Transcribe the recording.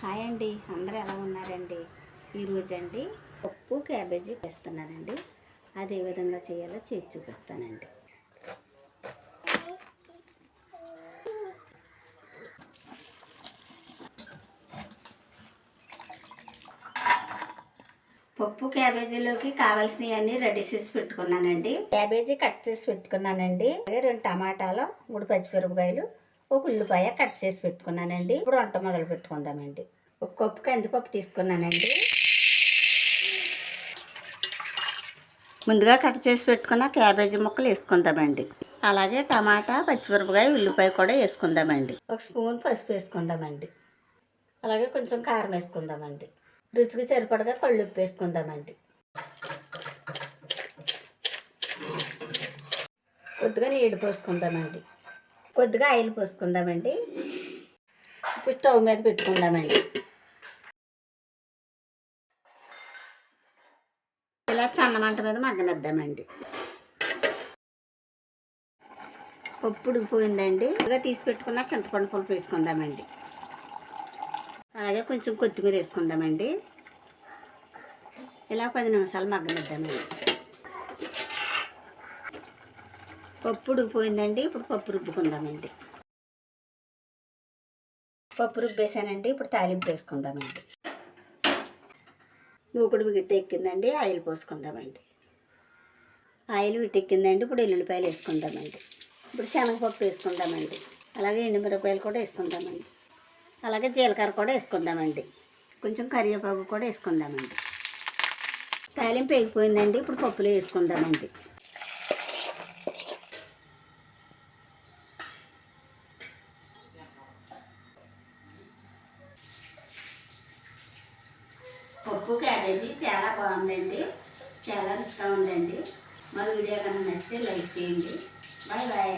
Hi అండి. అందరూ ఎలా ఉన్నారండి? ఈరోజు అండి పప్పు క్యాబేజీ వేస్తున్నానండి అది ఏ విధంగా చేయాలో చేసి చూపిస్తానండి. పప్పు క్యాబేజీలోకి కావాల్సినవన్నీ రెడీ చేసి పెట్టుకున్నానండి. క్యాబేజీ కట్ చేసి పెట్టుకున్నానండి. అలాగే రెండు టమాటాలు మూడు పచ్చిమిరపకాయలు ఒక ఉల్లిపాయ కట్ చేసి పెట్టుకున్నానండి. ఇప్పుడు వంట మొదలు పెట్టుకుందామండి. ఒక కప్పు కందిపప్పు తీసుకున్నానండి. ముందుగా కట్ చేసి పెట్టుకున్న క్యాబేజీ ముక్కలు వేసుకుందామండి. అలాగే టమాటా పచ్చిమిరపకాయ ఉల్లిపాయ కూడా వేసుకుందామండి. ఒక స్పూన్ పసుపు వేసుకుందామండి. అలాగే కొంచెం కారం వేసుకుందామండి. రుచికి సరిపడగా కళ్ళు ఉప్పు వేసుకుందామండి. కొద్దిగా నీళ్ళు పోసుకుందామండి. కొద్దిగా ఆయిల్ పోసుకుందామండి. ఇప్పుడు స్టవ్ మీద పెట్టుకుందామండి. ఇలా చన్నమంట మీద మగ్గనిద్దామండి. పప్పు ఉడికిపోయిందండి. ఇలా తీసి పెట్టుకున్న చింతపండు పులుపు వేసుకుందామండి. అలాగే కొంచెం కొత్తిమీర వేసుకుందామండి. ఇలా పది నిమిషాలు మగ్గనిద్దామండి. పప్పు ఉడికిపోయిందండి. ఇప్పుడు పప్పు రుబ్బుకుందామండి. పప్పు రుబ్బేసానండి. ఇప్పుడు తాలింపు వేసుకుందామండి. నూకుడు గిట్ట ఎక్కిందండి. ఆయిల్ పోసుకుందామండి. ఆయిల్ విటెక్కిందండి ఇప్పుడు ఎల్లుల్లిపాయలు వేసుకుందామండి. ఇప్పుడు శనగపప్పు వేసుకుందామండి. అలాగే ఎండుమిరపాయలు కూడా వేసుకుందామండి. అలాగే జీలకర్ర కూడా వేసుకుందామండి. కొంచెం కరివేపాకు కూడా వేసుకుందామండి. తాలింపు వేగిపోయిందండి. ఇప్పుడు పప్పులు వేసుకుందామండి. పప్పు క్యాబేజీ చాలా బాగుందండి. చాలా రుచిగా ఉందండి. మా వీడియో కనుక నచ్చితే లైక్ చేయండి. Bye bye.